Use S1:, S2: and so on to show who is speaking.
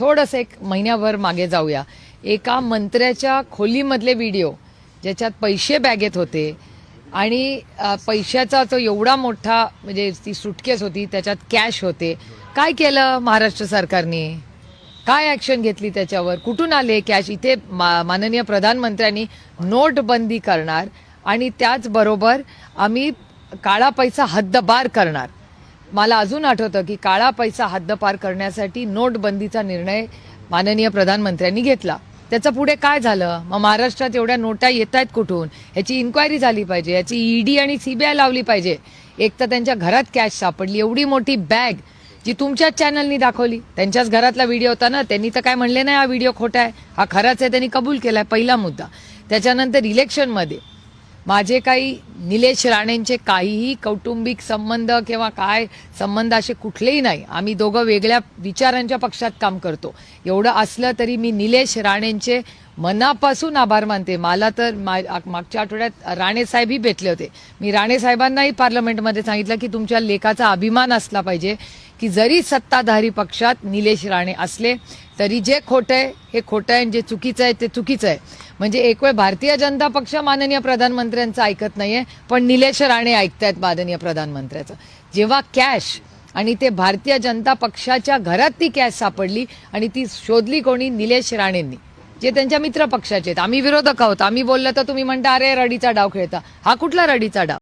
S1: थोडंसं एक महिन्याभर मागे जाऊया. एका मंत्र्याच्या खोलीमधले व्हिडिओ ज्याच्यात पैसे बॅगेत होते आणि पैशाचा तो एवढा मोठा म्हणजे ती सुटकेस होती त्याच्यात कॅश होते. काय केलं महाराष्ट्र सरकारने? काय ॲक्शन घेतली त्याच्यावर? कुठून आले कॅश इथे मा- माननीय प्रधानमंत्र्यांनी नोटबंदी करणार आणि त्याचबरोबर आम्ही काळा पैसा हद्दबार करणार. मला अजून आठवतं की काळा पैसा हद्दपार करण्यासाठी नोटबंदीचा निर्णय माननीय प्रधानमंत्र्यांनी घेतला. त्याचं पुढे काय झालं? मग महाराष्ट्रात एवढ्या नोटा येत आहेत कुठून? ह्याची इन्क्वायरी झाली पाहिजे. याची ईडी आणि सीबीआय लावली पाहिजे. एक तर त्यांच्या घरात कॅश सापडली. एवढी मोठी बॅग जी तुमच्याच चॅनलनी दाखवली. त्यांच्याच घरातला व्हिडिओ होता ना? त्यांनी तर काय म्हणले नाही हा व्हिडिओ खोटा आहे. हा खराच आहे त्यांनी कबूल केला आहे पहिला मुद्दा. त्याच्यानंतर इलेक्शनमध्ये माझे काही निलेश राणेंचे काहीही कौटुंबिक संबंध किंवा काय संबंध असे कुठलेही नाही. आम्ही दोघं वेगळ्या विचारांच्या पक्षात काम करतो. एवढं असलं तरी मी निलेश राणेंचे मनापासून आभार मानते. मला तर मा- मागच्या आठवड्यात राणेसाहेबही भेटले होते. मी राणेसाहेबांनाही पार्लमेंटमध्ये सांगितलं की तुमच्या लेखाचा अभिमान असला पाहिजे की जरी सत्ताधारी पक्षात निलेश राणे असले तरी जे खोटं आहे हे खोटं आहे आणि जे चुकीचं आहे ते चुकीचं आहे. म्हणजे एक वेळ भारतीय जनता पक्ष माननीय प्रधानमंत्र्यांचं ऐकत नाहीये पण निलेश राणे ऐकतायत माननीय प्रधानमंत्र्याचं. जेव्हा कॅश आणि ते भारतीय जनता पक्षाच्या घरात ती कॅश सापडली आणि ती शोधली कोणी? निलेश राणेंनी. जे त्यांच्या मित्र पक्षाचे आहेत. आम्ही विरोधक आहोत. आम्ही बोललं तर तुम्ही म्हणता अरे रडीचा डाव खेळता. हा कुठला रडीचा डाव?